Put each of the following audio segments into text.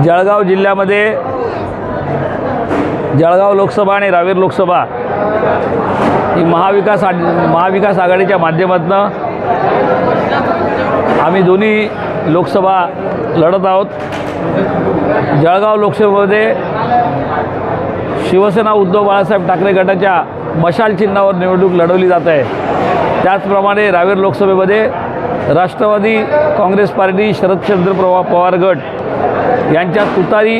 जळगाव जिल्ह्यामध्ये जळगाव लोकसभा आणि रावेर लोकसभा ही महाविकास आघ महाविकास आघाडीच्या माध्यमातून आम्ही दोन्ही लोकसभा लढत आहोत. जळगाव लोकसभेमध्ये शिवसेना उद्धव बाळासाहेब ठाकरे गटाच्या मशाल चिन्हावर निवडणूक लढवली जात आहे. त्याचप्रमाणे रावेर लोकसभेमध्ये राष्ट्रवादी काँग्रेस पार्टी शरदचंद्र प्रवा पवार गट यांच्या तुतारी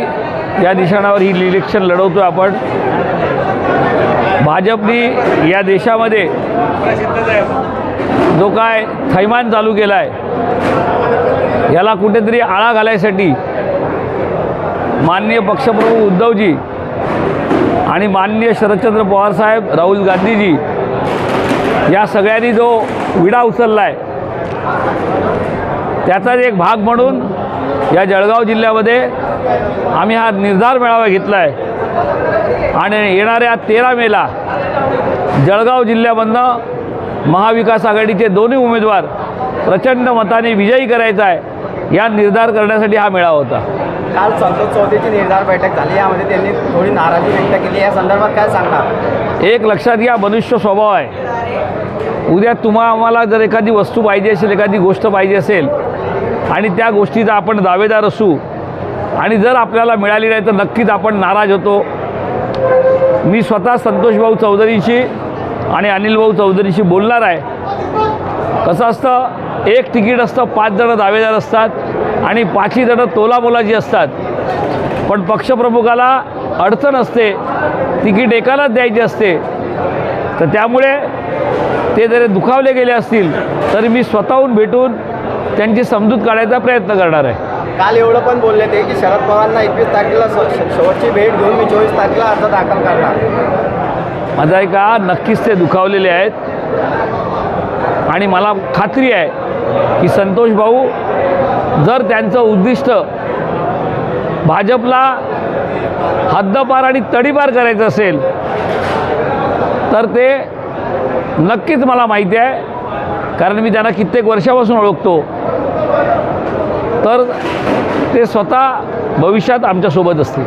या निशाणावर ही इलेक्शन लढवतो आपण. भाजपनी या देशामध्ये जो काय थैमान चालू केला आहे याला कुठेतरी आळा घालायसाठी माननीय पक्षप्रमुख उद्धवजी आणि माननीय शरदचंद्र पवारसाहेब राहुल गांधीजी या सगळ्यांनी जो विडा उचलला आहे त्याचाच एक भाग म्हणून या जळगाव जिल्ह्यामध्ये आम्ही हा निर्धार मेळावा घेतला आहे आणि येणाऱ्या तेरा मेला जळगाव जिल्ह्यामधनं महाविकास आघाडीचे दोन्ही उमेदवार प्रचंड मताने विजयी करायचा आहे या निर्धार करण्यासाठी हा मेळावा होता. काल संतोष चौधरीची निर्धार बैठक झाली यामध्ये त्यांनी थोडी नाराजी व्यक्त केली. या संदर्भात काय सांगणार? एक लक्षात घ्या मनुष्य स्वभाव आहे. उद्या तुम्हा आम्हाला जर एखादी वस्तू पाहिजे असेल एखादी गोष्ट पाहिजे असेल आणि त्या गोष्टीचा आपण दावेदार असू आणि जर आपल्याला मिळाली नाही तर नक्कीच आपण नाराज होतो. मी स्वतः संतोषभाऊ चौधरीशी आणि अनिलभाऊ चौधरीशी बोलणार आहे. कसं असतं? एक तिकीट असतं पाच जणं दावेदार असतात आणि पाचही जणं तोलामोलाची असतात. पण पक्षप्रमुखाला अडचण असते. तिकीट एकालाच द्यायची असते. तर त्यामुळे ते जरी दुखावले गेले असतील तरी मी स्वतःहून भेटून त्यांची समजूत काढायचा प्रयत्न करणार आहे. काल एवढं पण बोलले ते की शरद पवारांना एकवीस तारखेला शेवटची भेट घेऊन मी चोवीस तारखेला अर्ज दाखल करणार. माझा आहे का नक्कीच ते दुखावलेले आहेत. आणि मला खात्री आहे की संतोष भाऊ जर त्यांचं उद्दिष्ट भाजपला हद्दपार आणि तडीपार करायचं असेल तर ते नक्कीच मला माहिती आहे. कारण मी त्यांना कित्येक वर्षापासून ओळखतो. तर ते स्वतः भविष्यात आमच्यासोबत असतील.